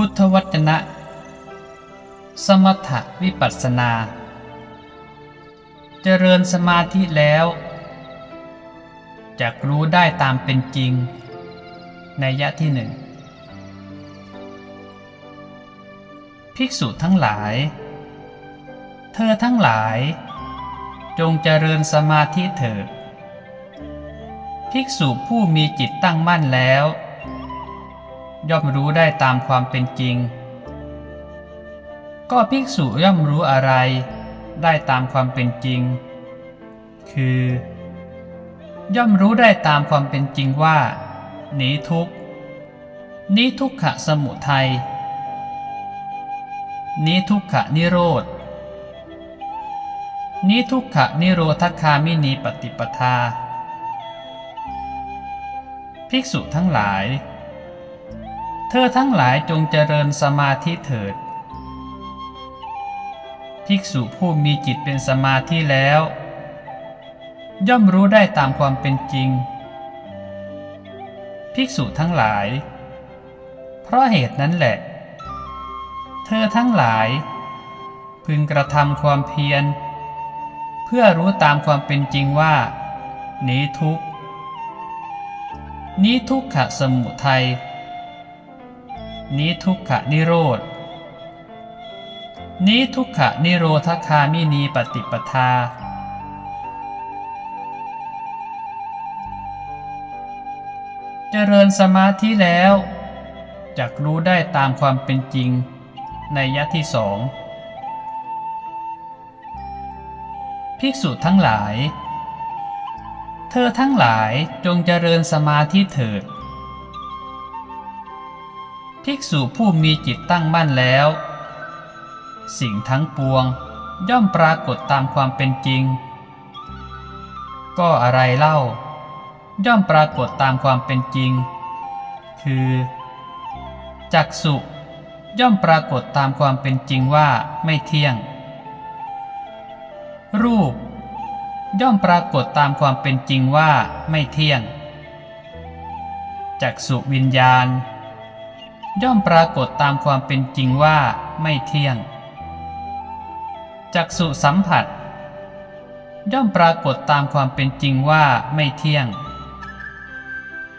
พุทธวจนะ สมถะวิปัสสนา เจริญสมาธิแล้วจะรู้ได้ตามเป็นจริง ในยะที่หนึ่ง ภิกษุทั้งหลาย เธอทั้งหลาย จงเจริญสมาธิเถิด ภิกษุผู้มีจิตตั้งมั่นแล้ว ย่อมรู้ได้ตามความเป็นจริง ก็ภิกษุย่อมรู้อะไร ได้ตามความเป็นจริง คือ ย่อมรู้ได้ตามความเป็นจริงว่า นีทุกนี้ทุกขะสมุทัยนี้ทุกขะนิโรธนี้ทุกขะนิโรธคามินีปฏิปทา ภิกษุทั้งหลาย เธอทั้งหลายจงเจริญสมาธิเถิด ภิกษุผู้มีจิตเป็นสมาธิแล้ว ย่อมรู้ได้ตามความเป็นจริง ภิกษุทั้งหลาย เพราะเหตุนั้นแหละ เธอทั้งหลาย พึงกระทำความเพียร เพื่อรู้ตามความเป็นจริงว่า นีทุกนี้ทุกขะสมุทัย นี้ทุกขะนิโรธ นี้ทุกขะนิโรธคามินีปฏิปทา เจริญสมาธิแล้วจักรู้ได้ตามความเป็นจริงในยะที่สอง ภิกษุทั้งหลาย เธอทั้งหลายจงเจริญสมาธิเถิด ภิกษุผู้มีจิตตั้งมั่นแล้ว สิ่งทั้งปวงย่อมปรากฏตามความเป็นจริง ก็อะไรเล่า ย่อมปรากฏตามความเป็นจริง คือจักสุย่อมปรากฏตามความเป็นจริงว่าไม่เที่ยง รูป ย่อมปรากฏตามความเป็นจริงว่าไม่เที่ยงจักสุวิญญาณ ย่อมปรากฏตามความเป็นจริงว่าไม่เที่ยง จักสุสัมผัส ย่อมปรากฏตามความเป็นจริงว่าไม่เที่ยง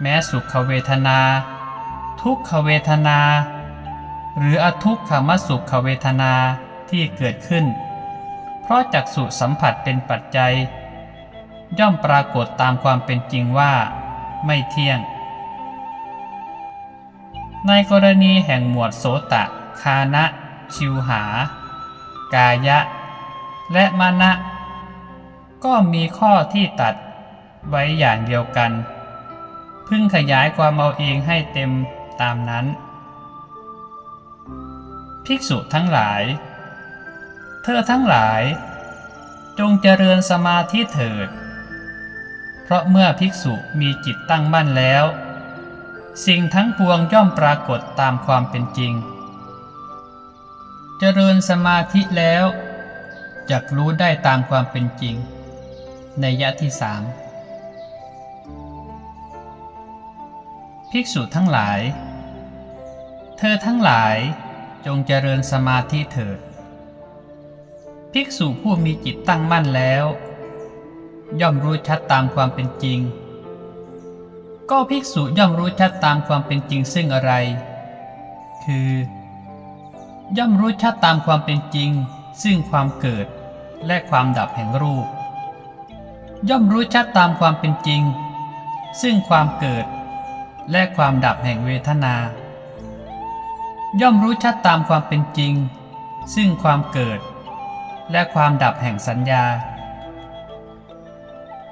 แม้สุขเวทนา ทุกขเวทนา หรืออทุกขมสุขเวทนาที่เกิดขึ้น เพราะจักสุสัมผัสเป็นปัจจัย ย่อมปรากฏตามความเป็นจริงว่า ไม่เที่ยง ในกรณีแห่งหมวดโสตะ คานะ ชิวหา กายะ และมานะ ก็มีข้อที่ตัดไว้อย่างเดียวกัน พึ่งขยายความเอาเองให้เต็มตามนั้น ภิกษุทั้งหลาย เธอทั้งหลาย จงเจริญสมาธิเถิด เพราะเมื่อภิกษุมีจิตตั้งมั่นแล้ว สิ่งทั้งปวงย่อมปรากฏตามความเป็นจริง เจริญสมาธิแล้วจักรู้ได้ตามความเป็นจริง ในยะที่สามภิกษุทั้งหลาย เธอทั้งหลายจงเจริญสมาธิเถิด ภิกษุผู้มีจิตตั้งมั่นแล้ว ย่อมรู้ชัดตามความเป็นจริง ก็ภิกษุย่อมรู้ชัดตามความเป็นจริงซึ่งอะไร คือ ย่อมรู้ชัดตามความเป็นจริง ซึ่งความเกิดและความดับแห่งรูป ย่อมรู้ชัดตามความเป็นจริง ซึ่งความเกิด และความดับแห่งเวทนา ย่อมรู้ชัดตามความเป็นจริง ซึ่งความเกิด และความดับแห่งสัญญา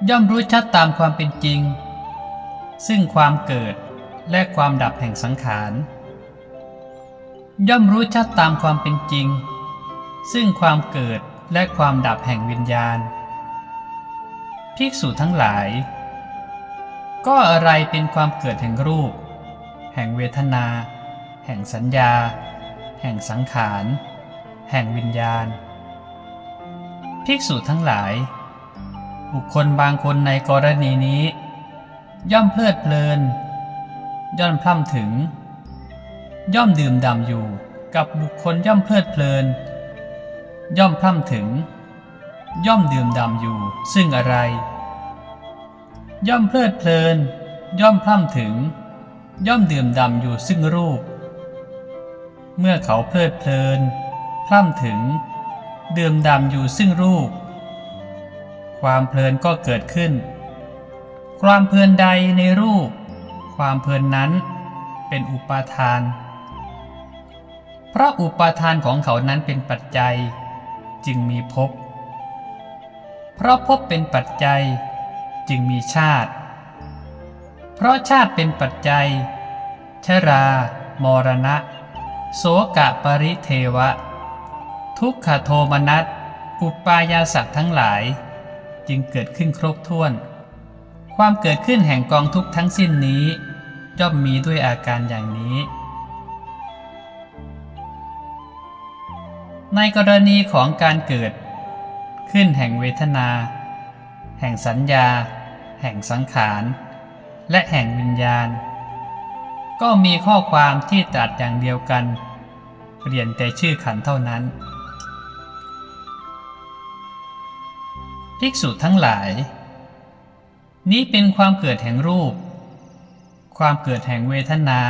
ย่อมรู้ชัดตามความเป็นจริง ซึ่งความเกิดและความดับแห่งสังขาร ย่อมรู้ชัดตามความเป็นจริง ซึ่งความเกิดและความดับแห่งวิญญาณ ภิกษุทั้งหลาย ก็อะไรเป็นความเกิดแห่งรูป แห่งเวทนา แห่งสัญญา แห่งสังขาร แห่งวิญญาณ ภิกษุทั้งหลาย บุคคลบางคนในกรณีนี้ ย่อมเพลิดเพลิน ย่อมพร่ำถึง ย่อมดื่มด่ำอยู่ กับบุคคลย่อมเพลิดเพลิน ย่อมพร่ำถึง ย่อมดื่มด่ำอยู่ ซึ่งอะไร ย่อมเพลิดเพลิน ย่อมพร่ำถึง ย่อมดื่มด่ำอยู่ซึ่งรูป เมื่อเขาเพลิดเพลินพร่ำถึง ดื่มด่ำอยู่ซึ่งรูป ความเพลินก็เกิดขึ้น ความเพลินใดในรูป ความเพลินนั้นเป็นอุปาทาน เพราะอุปาทานของเขานั้นเป็นปัจจัย จึงมีภพ เพราะภพเป็นปัจจัย จึงมีชาติ เพราะชาติเป็นปัจจัย ชรา มรณะ โสกะปริเทวะ ทุกขโทมนัส อุปายาสัตว์ทั้งหลาย จึงเกิดขึ้นครบถ้วน ความเกิดขึ้นแห่งกองทุกข์ทั้งสิ้นนี้ ย่อมมีด้วยอาการอย่างนี้ ในกรณีของการเกิด ขึ้นแห่งเวทนา แห่งสัญญา แห่งสังขาร และแห่งวิญญาณ ก็มีข้อความที่ตรัสอย่างเดียวกัน เปลี่ยนแต่ชื่อขันเท่านั้น ภิกษุทั้งหลาย นี้เป็นความเกิดแห่งรูป ความเกิดแห่งเวทนา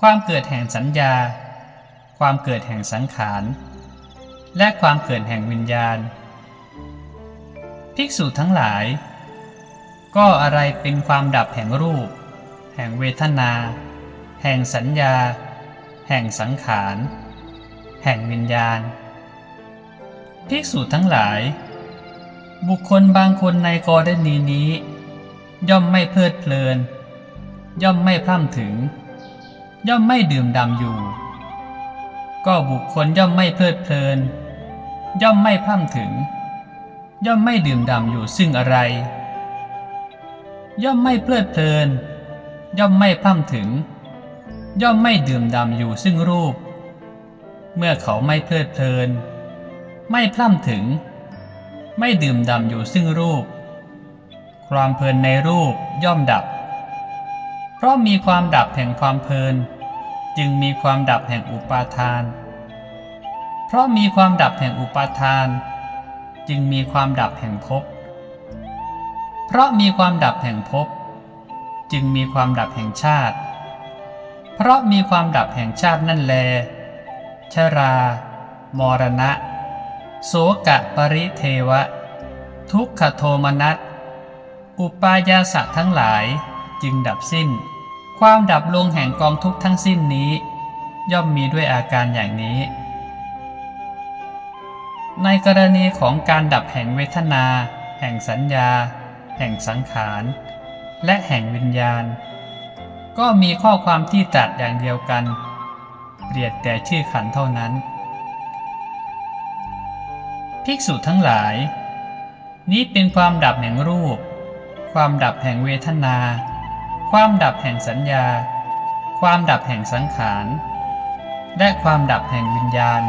ความเกิดแห่งสัญญา ความเกิดแห่งสังขาร และความเกิดแห่งวิญญาณ ภิกษุทั้งหลาย ก็อะไรเป็นความดับแห่งรูป แห่งเวทนา แห่งสัญญา แห่งสังขาร แห่งวิญญาณ ภิกษุทั้งหลาย บุคคลบางคนในกรณีนี้ ย่อมไม่เพลิดเพลิน ย่อมไม่พร่ำถึง ย่อมไม่ดื่มด่ำอยู่ ก็บุคคลย่อมไม่เพลิดเพลิน ย่อมไม่พร่ำถึง ย่อมไม่ดื่มด่ำอยู่ซึ่งอะไร ย่อมไม่เพลิดเพลิน ย่อมไม่พร่ำถึง ย่อมไม่ดื่มด่ำอยู่ซึ่งรูป เมื่อเขาไม่เพลิดเพลิน ไม่พร่ำถึง ไม่ดื่มด่ำอยู่ซึ่งรูป ความเพลินในรูปย่อมดับ เพราะมีความดับแห่งความเพลิน จึงมีความดับแห่งอุปาทาน เพราะมีความดับแห่งอุปาทาน จึงมีความดับแห่งภพ เพราะมีความดับแห่งภพจึงมีความดับแห่งชาติ เพราะมีความดับแห่งชาตินั่นแล ชรา มรณะ โสกะปริเทวะ ทุกขโทมนัส อุปายาสะทั้งหลายจึงดับสิ้น ความดับลงแห่งกองทุกทั้งสิ้นนี้ ย่อมมีด้วยอาการอย่างนี้ ในกรณีของการดับแห่งเวทนา แห่งสัญญา แห่งสังขาร และแห่งวิญญาณ ก็มีข้อความที่ตรัสอย่างเดียวกันเปลี่ยนแต่ชื่อขันเท่านั้น ภิกษุทั้งหลาย นี้เป็นความดับแห่งรูป ความดับแห่งเวทนา ความดับแห่งสัญญา ความดับแห่งสังขาร และความดับแห่งวิญญาณ